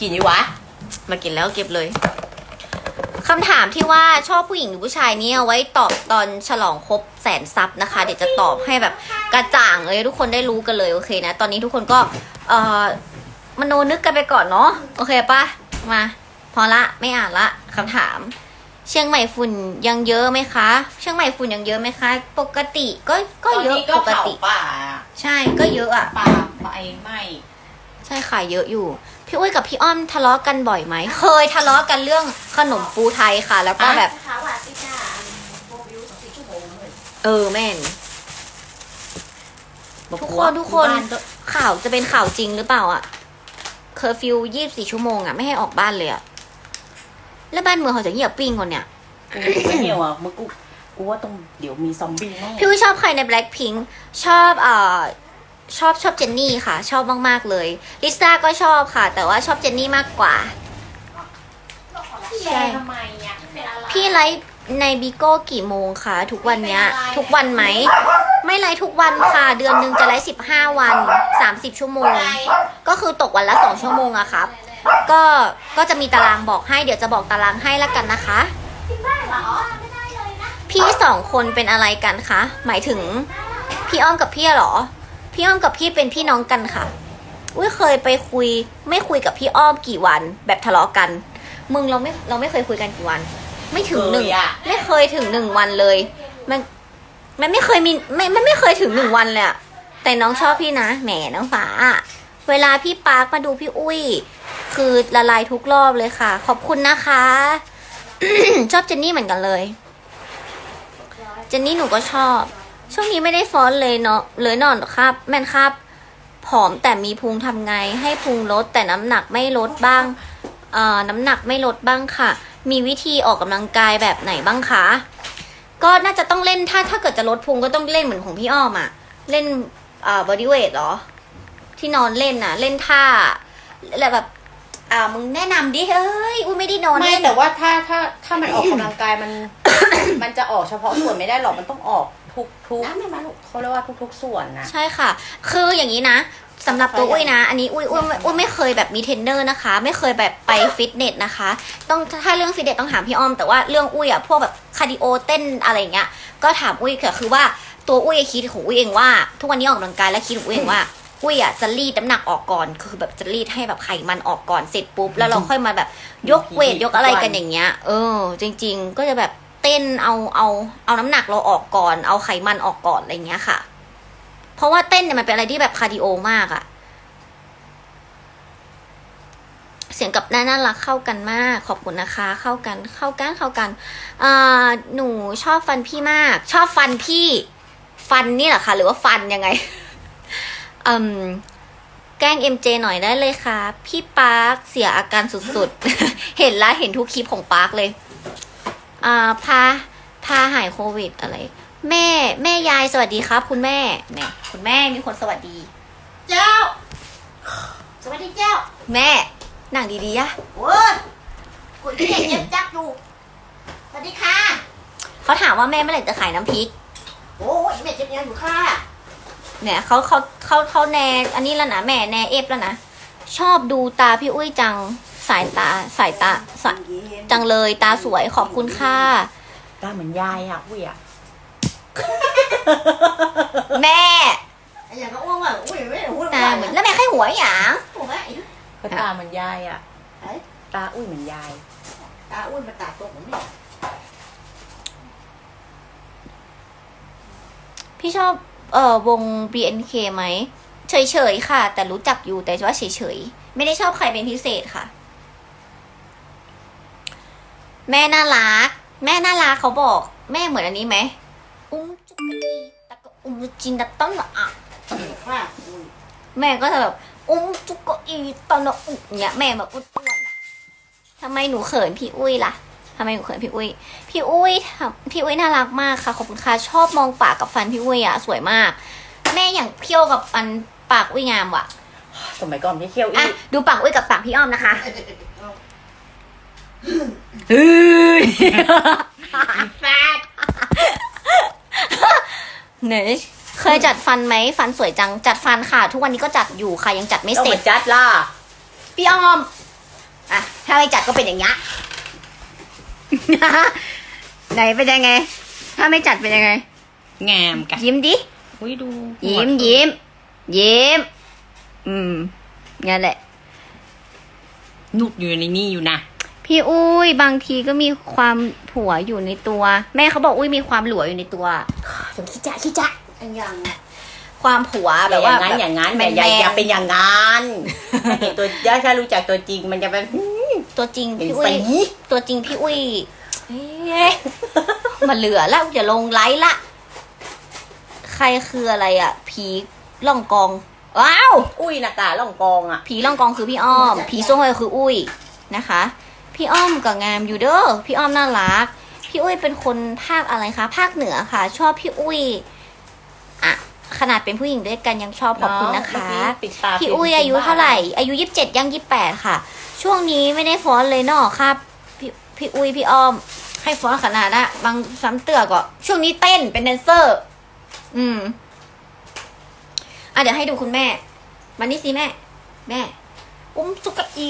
กินอยู่วะ มากินแล้วเก็บเลยคำถามที่ว่าชอบผู้หญิงหรือผู้ชายเนี่ยเอาไว้ตอบตอนฉลองครบแสนซับนะคะ เดี๋ยวจะตอบให้แบบกระจ่างเลยทุกคนได้รู้กันเลยโอเคนะ ตอนนี้ทุกคนก็เอ่อมโนนึกกันไปก่อนเนาะโอเคปะมา พอละไม่อ่านละคำถาม เชียงใหม่ฝุ่นยังเยอะไหมคะ เชียงใหม่ฝุ่นยังเยอะไหมคะ ปกติก็ก็เยอะตนนี้ก็ปกเผาติป่าใช่ก็เยอะอะป่าไฟไหม้ ใช่ค่ะเยอะอยู่ พี่อุ้ยกับพี่อ้อมทะเลาะกันบ่อยไหม เคยทะเลาะกันเรื่องขนมปูไทยค่ะ แล้วก็แบบขาวอะพี่จ้าโฟวิวสี่ชั่วโมงเลยเออแม่น ทุกคนทุกคนบ้าก็ข่าวจะเป็นข่าวจริงหรือเปล่าอะเคอร์ฟิวยี่สิบสี่ชั่วโมงอะไม่ให้ออกบ้านเลยอะแล้วบ้านเมืองเขาจะเหยียบปิ้งคนเนี่ย กูไม่เหี่ยวอะมึงกูกูว่าต้องเดี๋ยวมีซอมบี้แน่พี่อุ้ยชอบใครใน Blackpink ชอบเอ่อ ชอบชอบเจนนี่ค่ะ ชอบมากๆเลยลิซ่าก็ชอบค่ะ แต่ว่าชอบเจนนี่มากกว่า พี่แย่ทำไมอะเป็นอะไรพี่ไลฟ์ในบิโก้กี่โมงคะทุกวันเนี้ยไม่เป็นไรทุกวันไหม ไม่ไลฟ์ทุกวันค่ะ เดือนหนึ่งจะไลฟ์สิบห้าวันสามสิบชั่วโมง ก็คือตกวันละสองชั่วโมงอะครับ ก็ก็จะมีตารางบอกให้เดี๋ยวจะบอกตารางให้แล้วกันนะคะเหรอไม่ได้เลยนะพี่สองคนเป็นอะไรกันคะหมายถึงพี่อ้อมกับพี่เหรอ พี่อ้อมกับพี่เป็นพี่น้องกันค่ะ อุ้ยเคยไปคุย ไม่คุยกับพี่อ้อมกี่วัน แบบทะเลาะกัน มึงเราไม่เราไม่เคยคุยกันกี่วัน ไม่ถึงหนึ่งเคยอะ ไม่เคยถึงหนึ่งวันเลย มันมันไม่เคยมีไม่มันไม่เคยถึงหนึ่งวันเลยอะแต่น้องชอบพี่นะแหมน้องฟ้าอะเวลาพี่ปาร์คมาดูพี่อุ้ย คือละลายทุกรอบเลยค่ะ ขอบคุณนะคะ ชอบเจนนี่เหมือนกันเลย เจนนี่หนูก็ชอบ ช่วงนี้ไม่ได้ฟ้อนเลยเนาะเลยนอนครับ แม่นครับ ผอมแต่มีพุงทำไง ให้พุงลดแต่น้ำหนักไม่ลดบ้างเอ่อน้ำหนักไม่ลดบ้างค่ะ มีวิธีออกกำลังกายแบบไหนบ้างคะ ก็น่าจะต้องเล่นถ้าถ้าเกิดจะลดพุงก็ต้องเล่นเหมือนของพี่อ้อมอะเล่นอ่าบอดี้เวทเหรอ ที่นอนเล่นน่ะ เล่นท่าแล้วแบบอ่ามึงแนะนำดิเอ้ยอุ้ยไม่ได้นอนไม่เล่น แต่ว่าถ้าถ้าถ้ามันออกกำลังกายมัน มันจะออกเฉพาะส่วนไม่ได้หรอกมันต้องออก ทุกทุกน้ำไม่มาลูกเขาเรียกว่าทุกทุกส่วนนะใช่ค่ะ คืออย่างนี้นะสำหรับตัวอุ้ยนะ อันนี้อุ้ยอุ้ยอุ้ยไม่เคยแบบมีเทรนเนอร์นะคะ ไม่เคยแบบไปฟิตเนสนะคะ ต้องถ้าเรื่องฟิตเนสต้องถามพี่อ้อม แต่ว่าเรื่องอุ้ยอะพวกแบบคาร์ดิโอเต้นอะไรอย่างเงี้ย ก็ถามอุ้ยค่ะคือว่าตัวอุ้ยคิดของอุ้ยเองว่า ทุกวันนี้ออกกำลังกายแล้วคิดของอุ้ยเองว่าอุ้ยอะจะรีดน้ำหนักออกก่อน คือแบบจะรีดให้แบบไขมันออกก่อนเสร็จปุ๊บ แล้วเราค่อยมาแบบยกเวทยกอะไรกันอย่างเงี้ย เออ จริง ๆ ก็จะแบบ เต้นเอาเอาเอาน้ำหนักเราออกก่อน เอาไขมันออกก่อนอะไรเงี้ยค่ะ เพราะว่าเต้นเนี่ยมันเป็นอะไรที่แบบคาร์ดิโอมากอะเสียงกับหน้าน่ารักเข้ากันมาก ขอบคุณนะคะ เข้ากันเข้ากันเข้ากันอ่าหนูชอบฟันพี่มาก ชอบฟันพี่ ฟันนี่เหรอคะหรือว่าฟันยังไงอืมแกล้งเอ็มเจหน่อยได้เลยค่ะ พี่ปาร์คเสียอาการสุดๆ เห็นแล้วเห็นทุกคลิปของปาร์คเลย อ่าพาพาหายโควิดอะไร แม่แม่ยายสวัสดีครับ คุณแม่เนี่ยคุณแม่มีคนสวัสดี เจ้า สวัสดีเจ้า แม่นั่งดีๆอะโอ้ยกูที่ไหนเจ็บจักอยู่สวัสดีค่ะ เขาถามว่าแม่เมื่อไหร่จะขายน้ำพริก โอ้ยแม่เจ็บยังอยู่ค่ะเนี่ยเขาเขาเขาเขาแนอันนี้แล้วนะแม่แนเอฟแล้วนะชอบดูตาพี่อุ้ยจัง สายตาสายตาสายจังเลยตาสวยขอบคุณค่ะตาเหมือนยายอะอุ้ยอะแม่ไอ้อย่างก็อ้วงว่ะอุ้ยไม่อ้วงตาเหมือนแล้วแม่แค่หัวหยางหัวแม่ไอ้ก็ตาเหมือนยายอะเอ้ยตาอุ้ยเหมือนยายตาอ้วนมาตาโตผมนี่พี่ชอบเอ่อวง BNK ไหมเฉยๆค่ะ แต่รู้จักอยู่แต่ว่าเฉยๆ ไม่ได้ชอบใครเป็นพิเศษค่ะ แม่น่ารัก แม่น่ารักเขาบอก แม่เหมือนอันนี้ไหมอุ้มจุกกะดีตะกะอุ้มจินตะต้นอะค่ะอุ้ยแม่ก็จะแบบอุ้มจุกกะอีตอนอุกเนี่ยแม่แบบอ้วนๆอะทำไมหนูเขินพี่อุ้ยล่ะทำไมหนูเขินพี่อุ้ย พี่อุ้ยทำพี่อุ้ยน่ารักมากค่ะขอบคุณค่ะชอบมองปากกับฟันพี่อุ้ยอะสวยมาก แม่อย่างเพี้ยวกับอันปากอุ้ยงามว่ะสมัยก่อนพี่เคี้ยวอะอีกดูปากอุ้ยกับปากพี่อ้อมนะคะ เฮ้ยแฟดไหนเคยจัดฟันไหมฟันสวยจัง จัดฟันค่ะ ทุกวันนี้ก็จัดอยู่ค่ะยังจัดไม่เอาเสเหร็มืจอนจัดล่ะพี่อ้อมอะถ้าไม่จัดก็เป็นอย่างเงี้ยไหนเป็นยังไง ถ้าไม่จัดเป็นยังไง งามกันยิ้มดิอุ้ยดูยิ้มยิ้มยิ้ม อืมงั้นแหละนุดอยู่ในนี่อยู่นะ พี่อุ้ยบางทีก็มีความผัวอยู่ในตัว แม่เขาบอกอุ้ยมีความหลวอยู่ในตัวถึงขี้จะขี้จะอันยังความผัวแบแบบบว่าว่าอย่างนั้นแบอย่าบอย่าอย่าแมนๆเป็นอย่างนั้นถ้าเห็นตัวถ้ารู้จักตัวจริง มันจะเป็นตัวจริงเป็นพี่อุ้สียตัวจริงพี่อุ้ยเอ๊ะมันเหลือแล้วอย่าลงไลฟ์ละ ใครคืออะไรอะ ผีล่องกองว้าวอุ้ยนากาล่องกองอะผีล่องกองคือพี่อ้อม ผีส้มโอยคืออุ้ยนะคะ พี่อ้อมกับงามอยู่เด้อพี่อ้อมน่ารัก พี่อุ้ยเป็นคนภาคอะไรคะ ภาคเหนือค่ะ ชอบพี่อุ้ยอะขนาดเป็นผู้หญิงด้วยกันยังชอบขอบคุณนะคะปิดตาพี่อุ้ยอายุเท่าไหร่ อายุยี่สิบเจ็ดย่างยี่แปดค่ะ ช่วงนี้ไม่ได้ฟ้อนเลยเนาะครับพี่พี่อุ้ยพี่อ้อม ให้ฟ้อนขนาดนะบางซ้ำเตือกก็ช่วงนี้เต้นเป็นแดนเซอร์ อืมอะเดี๋ยวให้ดูคุณแม่ มานี่สิแม่ แม่ อุ้มสุกอี